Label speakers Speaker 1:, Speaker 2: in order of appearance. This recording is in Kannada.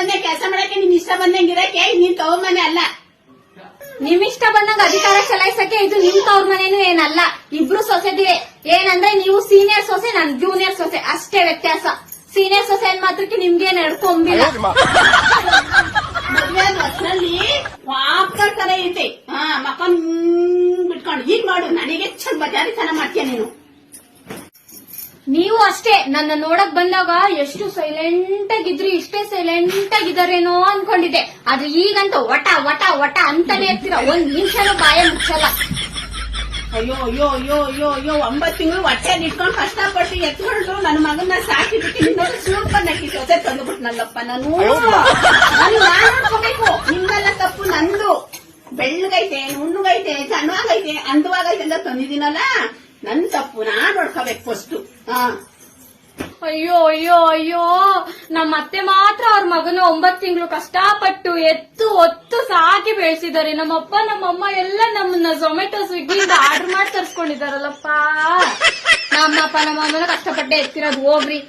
Speaker 1: ಬಂದೆ ಕೆಲಸ ಮಾಡಕ್ಕೆ ನಿನ್ ಇಷ್ಟ ಬಂದಂಗಿರಕ್ಕೆ ನೀನ್ ಮನೆ ಅಲ್ಲ.
Speaker 2: ನಿಮ್ ಇಷ್ಟ ಬಂದಂಗ ಅಧಿಕಾರ ಚಲಾಯಿಸಕ್ಕೆ ಇದು ನಿಮ್ ತವ್ರ ಮನೇನು ಏನಲ್ಲ. ಇಬ್ರು ಸೊಸೆದಿರೆ ಏನಂದ್ರೆ ನೀವು ಸೀನಿಯರ್ ಸೊಸೆ ನಾನು ಜೂನಿಯರ್ ಸೊಸೆ. ಅಷ್ಟೇ ವ್ಯತ್ಯಾಸ. ಸೀನಿಯರ್ ಸೊಸೆ ಏನ್ ಮಾತ್ರಕ್ಕೆ ನಿಮ್ಗೆ ನಡ್ಕೊಂಬಿಲ್ಲ.
Speaker 1: ಮದ್ವೆ ವಾಪರ್ ತರ ಐತೆ. ಹಾ ಮಕ್ಕ ಬಿಟ್ಕೊಂಡು ಈಗ ಮಾಡು. ನನಗೆ ಚಂದ ಬಜಾರಿ ಚೆನ್ನಾಗ್ ಮಾಡ್ತೀಯ ನೀನು.
Speaker 2: ನೀವು ಅಷ್ಟೇ ನನ್ನ ನೋಡಕ್ ಬಂದಾಗ ಎಷ್ಟು ಸೈಲೆಂಟ್ ಆಗಿದ್ರಿ ಇಷ್ಟೇ ಸೈಲೆಂಟ್ ಆಗಿದಾರೇನೋ ಅನ್ಕೊಂಡಿದ್ದೆ. ಆದ್ರೆ ಈಗಂತ ವಟ ವಟ ವಟ ಅಂತಾನೆ ಇರ್ತೀರ. ಒಂದ್ ನಿಮಿಷನೂ ಬಾಯ ಮುಚ್ಚಲ್ಲ.
Speaker 1: ಅಯ್ಯೋ ಅಯ್ಯೋ ಅಯ್ಯೋ ಅಯ್ಯೋ ಅಯ್ಯೋ ಒಂಬತ್ತು ತಿಂಗಳು ಹೊಟ್ಟೆ ಇಟ್ಕೊಂಡು ಕಷ್ಟಪಟ್ಟು ಎತ್ಕೊಂಡ್ರು ನನ್ನ ಮಗನ ಸಾಕಿಬಿಟ್ಟು ನೋಡಿ ಸೂಪರ್ ನಕ್ಕಿ ಸೊಸೆ ತಂದುಬಿಟ್ನಲ್ಲಪ್ಪ ನಾನು ನಾನು ನಾನ್ ನೋಡ್ಕೋಬೇಕು ನಿಮ್ದೆಲ್ಲ ತಪ್ಪು ನಂದು. ಬೆಳ್ಳಗೈತೆ ನುಣ್ಣಗೈತೆ ಚೆನ್ನಾಗೈತೆ ಅಂದವಾಗೈತೆ ಅಂತ ತಂದಿದ್ದೀನಲ್ಲ? ನನ್ ತಪ್ಪು ನಾನ್ ನೋಡ್ಕೋಬೇಕು ಫಸ್ಟ್
Speaker 2: ಅಯ್ಯೋ ಅಯ್ಯೋ ಅಯ್ಯೋ. ನಮ್ಮ ಅತ್ತೆ ಮಾತ್ರ ಅವ್ರ ಮಗನ ಒಂಬತ್ ತಿಂಗಳು ಕಷ್ಟಪಟ್ಟು ಎತ್ತು ಒತ್ತು ಸಾಕಿ ಬೆಳೆಸಿದ್ದಾರೆ. ನಮ್ಮಪ್ಪ ನಮ್ಮಮ್ಮ ಎಲ್ಲ ನಮ್ಮನ್ನ ಝೊಮೆಟೊ ಸ್ವಿಗ್ಗಿಯಿಂದ ಆರ್ಡರ್ ಮಾಡಿ ತರ್ಸ್ಕೊಂಡಿದಾರಲ್ಲಪ್ಪ ನಮ್ಮಪ್ಪ ನಮ್ಮಮ್ಮನ ಕಷ್ಟಪಟ್ಟೆ ಎತ್ತಿರೋದು ಹೋಗ್ರಿ.